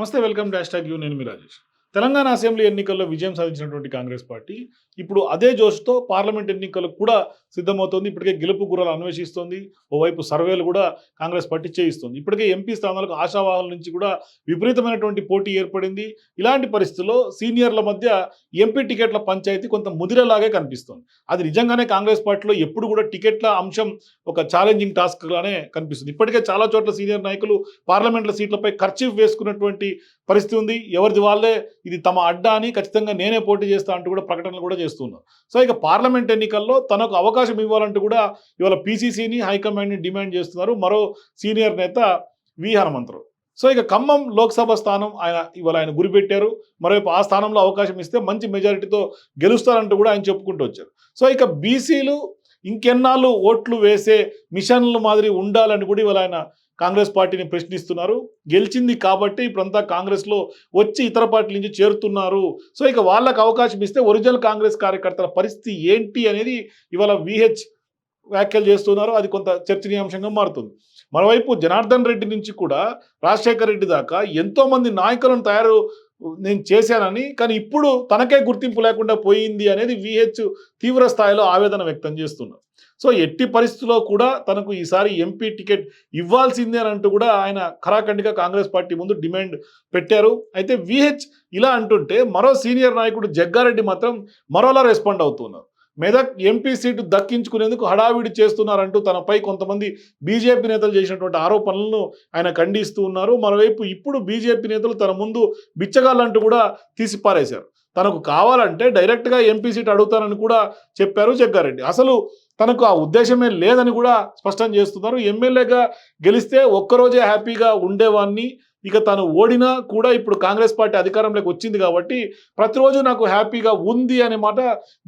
నమస్తే welcome dash tag you నేను మీ Rajesh Telangana assembly ఎన్నికల్లో విజయం సాధించినటువంటి కాంగ్రెస్ పార్టీ ఇప్పుడు అదే జోష్తో పార్లమెంట్ ఎన్నికలకు కూడా సిద్ధమవుతోంది. ఇప్పటికే గెలుపు గుర్రాలు అన్వేషిస్తోంది. ఓవైపు సర్వేలు కూడా కాంగ్రెస్ పార్టీ చేయిస్తుంది. ఇప్పటికే ఎంపీ స్థానాలకు ఆశావాహుల నుంచి కూడా విపరీతమైనటువంటి పోటీ ఏర్పడింది. ఇలాంటి పరిస్థితుల్లో సీనియర్ల మధ్య ఎంపీ టికెట్ల పంచాయతీ కొంత ముదిరేలాగే కనిపిస్తుంది. అది నిజంగానే కాంగ్రెస్ పార్టీలో ఎప్పుడు కూడా టికెట్ల అంశం ఒక ఛాలెంజింగ్ టాస్క్గానే కనిపిస్తుంది. ఇప్పటికే చాలా చోట్ల సీనియర్ నాయకులు పార్లమెంట్ల సీట్లపై ఖర్చీఫ్ వేసుకున్నటువంటి పరిస్థితి ఉంది. ఎవరిది వాళ్ళే ఇది తమ అడ్డా అని ఖచ్చితంగా నేనే పోటీ చేస్తా అంటూ కూడా ప్రకటనలు కూడా చేస్తున్నారు. సో ఇక పార్లమెంట్ ఎన్నికల్లో తనకు అవకాశం ఇవ్వాలంటూ కూడా ఇవాళ పీసీసీని హైకమాండ్ని డిమాండ్ చేస్తున్నారు మరో సీనియర్ నేత వి హనుమంతరావు. సో ఇక ఖమ్మం లోక్సభ స్థానం ఆయన ఇవాళ ఆయన గురిపెట్టారు. మరోవైపు ఆ స్థానంలో అవకాశం ఇస్తే మంచి మెజారిటీతో గెలుస్తారంటూ కూడా ఆయన చెప్పుకుంటూ వచ్చారు. సో ఇక బీసీలు ఇంకెన్నాళ్ళు ఓట్లు వేసే మిషన్ల మాదిరి ఉండాలని కూడా ఇవాళ ఆయన కాంగ్రెస్ పార్టీని ప్రశ్నిస్తున్నారు. గెలిచింది కాబట్టి ఇప్పుడంతా కాంగ్రెస్లో వచ్చి ఇతర పార్టీల నుంచి చేరుతున్నారు. సో ఇక వాళ్ళకు అవకాశం ఇస్తే ఒరిజినల్ కాంగ్రెస్ కార్యకర్తల పరిస్థితి ఏంటి అనేది ఇవాళ విహెచ్ వ్యాఖ్యలు చేస్తున్నారు. అది కొంత చర్చనీయాంశంగా మారుతుంది. మరోవైపు జనార్దన్ రెడ్డి నుంచి కూడా రాజశేఖర్ రెడ్డి దాకా ఎంతో మంది నాయకులను తయారు నేను చేశానని కానీ ఇప్పుడు తనకే గుర్తింపు లేకుండా పోయింది అనేది విహెచ్ తీవ్ర స్థాయిలో ఆవేదన వ్యక్తం చేస్తున్నారు. సో ఎట్టి పరిస్థితుల్లో కూడా తనకు ఈసారి ఎంపీ టికెట్ ఇవ్వాల్సిందే అని అంటూ కూడా ఆయన ఖరాఖండిగా కాంగ్రెస్ పార్టీ ముందు డిమాండ్ పెట్టారు. అయితే విహెచ్ ఇలా అంటుంటే మరో సీనియర్ నాయకుడు జగ్గారెడ్డి మాత్రం మరోలా రెస్పాండ్ అవుతున్నారు. మెదక్ ఎంపీ సీటు దక్కించుకునేందుకు హడావిడి చేస్తున్నారంటూ తనపై కొంతమంది బీజేపీ నేతలు చేసినటువంటి ఆరోపణలను ఆయన ఖండిస్తూ ఉన్నారు. మరోవైపు ఇప్పుడు బీజేపీ నేతలు తన ముందు బిచ్చగాళ్ళంటూ కూడా తీసి పారేశారు తనకు కావాలంటే డైరెక్ట్గా ఎంపీ సీట్ అడుగుతానని కూడా చెప్పారు జగ్గారెడ్డి. అసలు తనకు ఆ ఉద్దేశమే లేదని కూడా స్పష్టం చేస్తున్నారు. ఎమ్మెల్యేగా గెలిస్తే ఒక్కరోజే హ్యాపీగా ఉండేవాన్ని ఇక తను ఓడినా కూడా ఇప్పుడు కాంగ్రెస్ పార్టీ అధికారంలోకి వచ్చింది కాబట్టి ప్రతిరోజు నాకు హ్యాపీగా ఉంది అనే మాట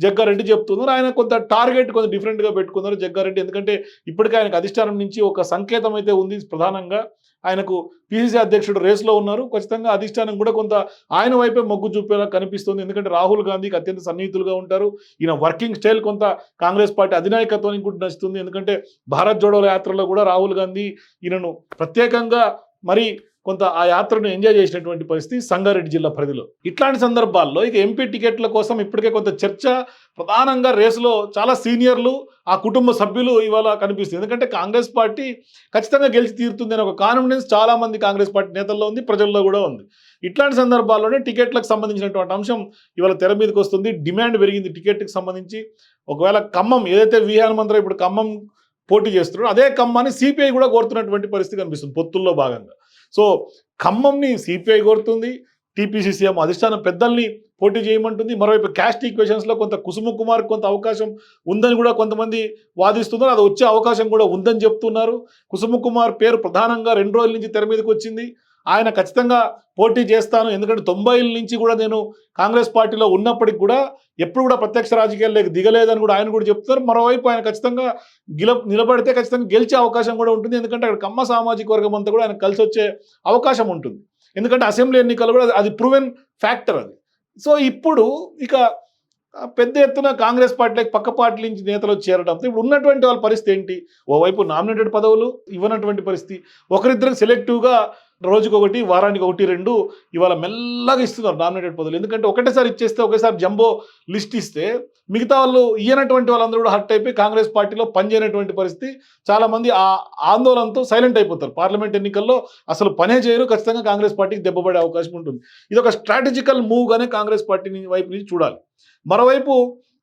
జగ్గారెడ్డి చెప్తున్నారు. ఆయన కొంత టార్గెట్ కొంత డిఫరెంట్గా పెట్టుకున్నారు జగ్గారెడ్డి. ఎందుకంటే ఇప్పటికే ఆయనకు అధిష్టానం నుంచి ఒక సంకేతం అయితే ఉంది ప్రధానంగా. ఆయనకు పిసిసి అధ్యక్షుడు రేస్లో ఉన్నారు. ఖచ్చితంగా అధిష్టానం కూడా కొంత ఆయన వైపే మొగ్గు చూపేలా కనిపిస్తుంది. ఎందుకంటే రాహుల్ గాంధీకి అత్యంత సన్నిహితులుగా ఉంటారు. ఈయన వర్కింగ్ స్టైల్ కొంత కాంగ్రెస్ పార్టీ అధినాయకత్వానికి కూడా నచ్చుతుంది ఎందుకంటే భారత్ జోడో యాత్రలో కూడా రాహుల్ గాంధీ ఈయనను ప్రత్యేకంగా మరి కొంత ఆ యాత్రను ఎంజాయ్ చేసినటువంటి పరిస్థితి సంగారెడ్డి జిల్లా పరిధిలో. ఇట్లాంటి సందర్భాల్లో ఇక ఎంపీ టికెట్ల కోసం ఇప్పటికే కొంత చర్చ ప్రధానంగా రేసులో చాలా సీనియర్లు ఆ కుటుంబ సభ్యులు ఇవాళ కనిపిస్తుంది. ఎందుకంటే కాంగ్రెస్ పార్టీ ఖచ్చితంగా గెలిచి తీరుతుంది అనే ఒక కాన్ఫిడెన్స్ చాలామంది కాంగ్రెస్ పార్టీ నేతల్లో ఉంది ప్రజల్లో కూడా ఉంది. ఇట్లాంటి సందర్భాల్లోనే టికెట్లకు సంబంధించినటువంటి అంశం ఇవాళ తెర మీదకి వస్తుంది. డిమాండ్ పెరిగింది టికెట్కి సంబంధించి. ఒకవేళ ఖమ్మం ఏదైతే వి హనుమంతరావు ఇప్పుడు ఖమ్మం పోటీ చేస్తున్నారో అదే ఖమ్మాన్ని సిపిఐ కూడా కోరుతున్నటువంటి పరిస్థితి కనిపిస్తుంది పొత్తుల్లో భాగంగా. సో ఖమ్మంని సిపిఐ కోరుతుంది టీపీసీసీఎం అధిష్టానం పెద్దల్ని పోటీ చేయమంటుంది. మరోవైపు క్యాస్ట్ ఈక్వేషన్స్లో కొంత కుసుమ కుమార్ కొంత అవకాశం ఉందని కూడా కొంతమంది వాదిస్తున్నారు. అది వచ్చే అవకాశం కూడా ఉందని చెప్తున్నారు. కుసుమ కుమార్ పేరు ప్రధానంగా రెండు రోజుల నుంచి తెర మీదకి వచ్చింది. ఆయన ఖచ్చితంగా పోటీ చేస్తాను. ఎందుకంటే తొంభైల నుంచి కూడా నేను కాంగ్రెస్ పార్టీలో ఉన్నప్పటికి కూడా ఎప్పుడు కూడా ప్రత్యక్ష రాజకీయాల్లోకి దిగలేదని కూడా ఆయన కూడా చెప్తున్నారు. మరోవైపు ఆయన ఖచ్చితంగా గిల నిలబడితే ఖచ్చితంగా గెలిచే అవకాశం కూడా ఉంటుంది. ఎందుకంటే అక్కడ కమ్మ సామాజిక వర్గం అంతా కూడా ఆయన కలిసి వచ్చే అవకాశం ఉంటుంది. ఎందుకంటే అసెంబ్లీ ఎన్నికలు కూడా అది ప్రూవెన్ ఫ్యాక్టర్ అది. సో ఇప్పుడు ఇక పెద్ద ఎత్తున కాంగ్రెస్ పార్టీలకు పక్క పార్టీల నుంచి నేతలు చేరడంతో ఇప్పుడు ఉన్నటువంటి వాళ్ళ పరిస్థితి ఏంటి? ఓవైపు నామినేటెడ్ పదవులు ఇవ్వనటువంటి పరిస్థితి. ఒకరిద్దరికి సెలెక్టివ్గా రోజుకొకటి వారానికి ఒకటి రెండు ఇవాళ మెల్లగా ఇస్తున్నారు నామినేటెడ్ పదవులు. ఎందుకంటే ఒకటేసారి ఇచ్చేస్తే ఒకేసారి జంబో లిస్ట్ ఇస్తే మిగతా వాళ్ళు ఇయ్యనటువంటి వాళ్ళందరూ కూడా హర్ట్ అయిపోయి కాంగ్రెస్ పార్టీలో పనిచేయనటువంటి పరిస్థితి చాలామంది ఆ ఆందోళనతో సైలెంట్ అయిపోతారు. పార్లమెంట్ ఎన్నికల్లో అసలు పనే చేయరు. ఖచ్చితంగా కాంగ్రెస్ పార్టీకి దెబ్బపడే అవకాశం ఉంటుంది. ఇది ఒక స్ట్రాటజికల్ మూవ్గానే కాంగ్రెస్ పార్టీ వైపు నుంచి చూడాలి. మరోవైపు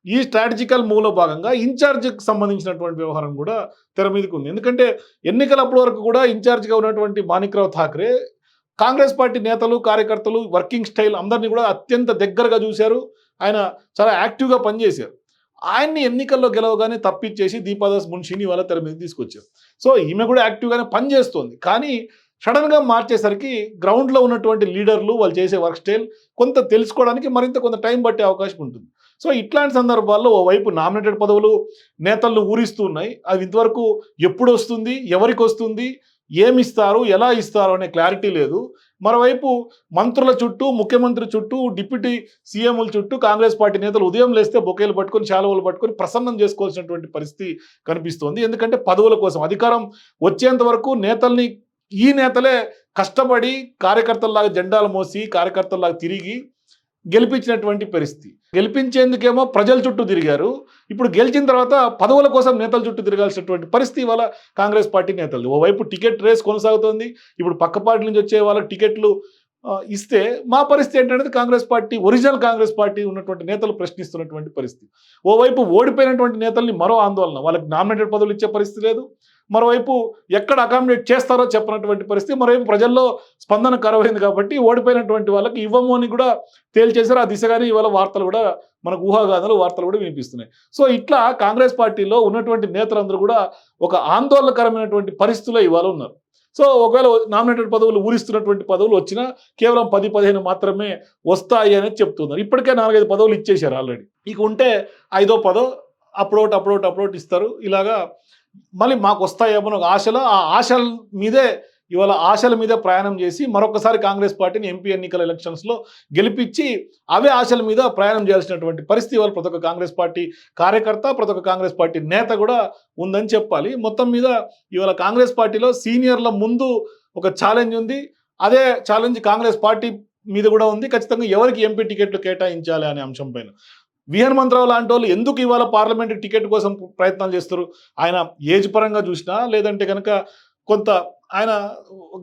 ఈ స్ట్రాటజికల్ మూవ్లో భాగంగా ఇన్ఛార్జ్కి సంబంధించినటువంటి వ్యవహారం కూడా తెర మీదకి ఉంది. ఎందుకంటే ఎన్నికలప్పటి వరకు కూడా ఇన్ఛార్జ్గా ఉన్నటువంటి మాణిక్రావు ఠాక్రే కాంగ్రెస్ పార్టీ నేతలు కార్యకర్తలు వర్కింగ్ స్టైల్ అందరినీ కూడా అత్యంత దగ్గరగా చూశారు. ఆయన చాలా యాక్టివ్గా పనిచేశారు. ఆయన్ని ఎన్నికల్లో గెలవగానే తప్పించేసి దీపాదాస్ మున్షిని వాళ్ళ తెర మీద తీసుకొచ్చారు. సో ఈమె కూడా యాక్టివ్గానే పనిచేస్తోంది. కానీ సడన్గా మార్చేసరికి గ్రౌండ్లో ఉన్నటువంటి లీడర్లు వాళ్ళు చేసే వర్క్ స్టైల్ కొంత తెలుసుకోవడానికి మరింత కొంత టైం పట్టే అవకాశం ఉంటుంది. సో ఇట్లాంటి సందర్భాల్లో ఓవైపు నామినేటెడ్ పదవులు నేతలను ఊరిస్తూ ఉన్నాయి. అవి ఇంతవరకు ఎప్పుడు వస్తుంది ఎవరికి వస్తుంది ఏమిస్తారు ఎలా ఇస్తారు అనే క్లారిటీ లేదు. మరోవైపు మంత్రుల చుట్టూ ముఖ్యమంత్రి చుట్టూ డిప్యూటీ సీఎంల చుట్టూ కాంగ్రెస్ పార్టీ నేతలు ఉదయం లేస్తే బొకేలు పట్టుకొని శాలువలు పట్టుకొని ప్రసన్నం చేసుకోవాల్సినటువంటి పరిస్థితి కనిపిస్తోంది. ఎందుకంటే పదవుల కోసం అధికారం వచ్చేంత వరకు నేతల్ని ఈ నేతలే కష్టపడి కార్యకర్తల్లాగా జెండాలు మోసి కార్యకర్తల్లాగా తిరిగి గెలిపించినటువంటి పరిస్థితి. గెలిపించేందుకేమో ప్రజల చుట్టూ తిరిగారు. ఇప్పుడు గెలిచిన తర్వాత పదవుల కోసం నేతల చుట్టూ తిరగాల్సినటువంటి పరిస్థితి ఇవాళ కాంగ్రెస్ పార్టీ నేతలు ఓవైపు టికెట్ రేస్ కొనసాగుతోంది. ఇప్పుడు పక్క పార్టీ నుంచి వచ్చే వాళ్ళ టికెట్లు ఇస్తే మా పరిస్థితి ఏంటనేది Congress party original Congress party ఉన్నటువంటి నేతలు ప్రశ్నిస్తున్నటువంటి పరిస్థితి. ఓవైపు ఓడిపోయినటువంటి నేతల్ని మరో ఆందోళన. వాళ్ళకి నామినేటెడ్ పదవులు ఇచ్చే పరిస్థితి లేదు. మరోవైపు ఎక్కడ అకామిడేట్ చేస్తారో చెప్పనటువంటి పరిస్థితి మరోవైపు ప్రజల్లో స్పందన కరువైంది కాబట్టి ఓడిపోయినటువంటి వాళ్ళకి ఇవ్వము అని కూడా తేల్చేశారు. ఆ దిశగానే ఇవాళ వార్తలు కూడా మనకు ఊహాగానాలు వార్తలు కూడా వినిపిస్తున్నాయి. సో ఇట్లా కాంగ్రెస్ పార్టీలో ఉన్నటువంటి నేతలందరూ కూడా ఒక ఆందోళనకరమైనటువంటి పరిస్థితుల్లో ఇవాళ ఉన్నారు. సో ఒకవేళ నామినేటెడ్ పదవులు ఊరిస్తున్నటువంటి పదవులు వచ్చినా కేవలం పది పదిహేను మాత్రమే వస్తాయి అనేది చెప్తున్నారు. ఇప్పటికే నాలుగైదు పదవులు ఇచ్చేశారు ఆల్రెడీ. ఇక ఉంటే ఐదో పదో అప్లోట్ అప్లోట్ అప్లోట్ ఇస్తారు. ఇలాగా మళ్ళీ మాకు వస్తాయేమో ఒక ఆశలో ఆ ఆశల మీదే ఇవాళ ఆశల మీద ప్రయాణం చేసి మరొకసారి కాంగ్రెస్ పార్టీని ఎంపీ ఎన్నికల ఎలక్షన్స్లో గెలిపించి అవే ఆశల మీద ప్రయాణం చేయాల్సినటువంటి పరిస్థితి ఇవాళ ప్రతి ఒక్క కాంగ్రెస్ పార్టీ కార్యకర్త ప్రతి ఒక్క కాంగ్రెస్ పార్టీ నేత కూడా ఉందని చెప్పాలి. మొత్తం మీద ఇవాళ కాంగ్రెస్ పార్టీలో సీనియర్ల ముందు ఒక ఛాలెంజ్ ఉంది. అదే ఛాలెంజ్ కాంగ్రెస్ పార్టీ మీద కూడా ఉంది. ఖచ్చితంగా ఎవరికి ఎంపీ టికెట్లు కేటాయించాలి అనే అంశం పైన విహన్ మంత్రావు లాంటి వాళ్ళు ఎందుకు ఇవాళ పార్లమెంట్ టికెట్ కోసం ప్రయత్నాలు చేస్తారు? ఆయన ఏజ్ పరంగా చూసినా లేదంటే కనుక కొంత ఆయన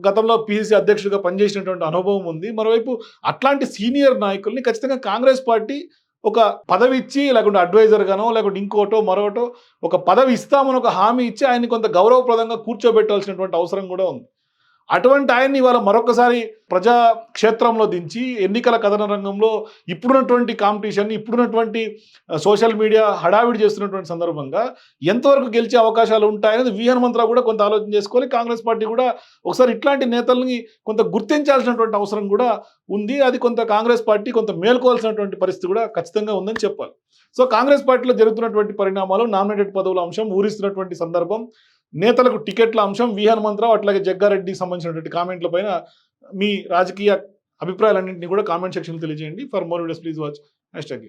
గతంలో పిసిసి అధ్యక్షుడిగా పనిచేసినటువంటి అనుభవం ఉంది. మరోవైపు అట్లాంటి సీనియర్ నాయకుల్ని ఖచ్చితంగా కాంగ్రెస్ పార్టీ ఒక పదవి ఇచ్చి లేకుంటే అడ్వైజర్ గానో లేకుంటే ఇంకోటో మరొకటో ఒక పదవి ఇస్తామని ఒక హామీ ఇచ్చి ఆయన్ని కొంత గౌరవప్రదంగా కూర్చోబెట్టాల్సినటువంటి అవసరం కూడా ఉంది. అటువంటి ఆయన్ని ఇవాళ మరొకసారి ప్రజా క్షేత్రంలో దించి ఎన్నికల కథన రంగంలో ఇప్పుడున్నటువంటి కాంపిటీషన్ ఇప్పుడున్నటువంటి సోషల్ మీడియా హడావిడి చేస్తున్నటువంటి సందర్భంగా ఎంతవరకు గెలిచే అవకాశాలు ఉంటాయనేది వి హనుమంతరావు కూడా కొంత ఆలోచన చేసుకోవాలి. కాంగ్రెస్ పార్టీ కూడా ఒకసారి ఇట్లాంటి నేతల్ని కొంత గుర్తించాల్సినటువంటి అవసరం కూడా ఉంది. అది కొంత కాంగ్రెస్ పార్టీ కొంత మేల్కోవాల్సినటువంటి పరిస్థితి కూడా ఖచ్చితంగా ఉందని చెప్పాలి. సో కాంగ్రెస్ పార్టీలో జరుగుతున్నటువంటి పరిణామాలు నామినేటెడ్ పదవుల అంశం ఊరిస్తున్నటువంటి సందర్భం నేతలకు టికెట్ల అంశం వి హనుమంతరావు అట్లాగే జగ్గారెడ్డికి సంబంధించినటువంటి కామెంట్ల పైన మీ రాజకీయ అభిప్రాయాలన్నింటినీ కూడా కామెంట్ సెక్షన్లో తెలియజేయండి. For more videos please watch hashtag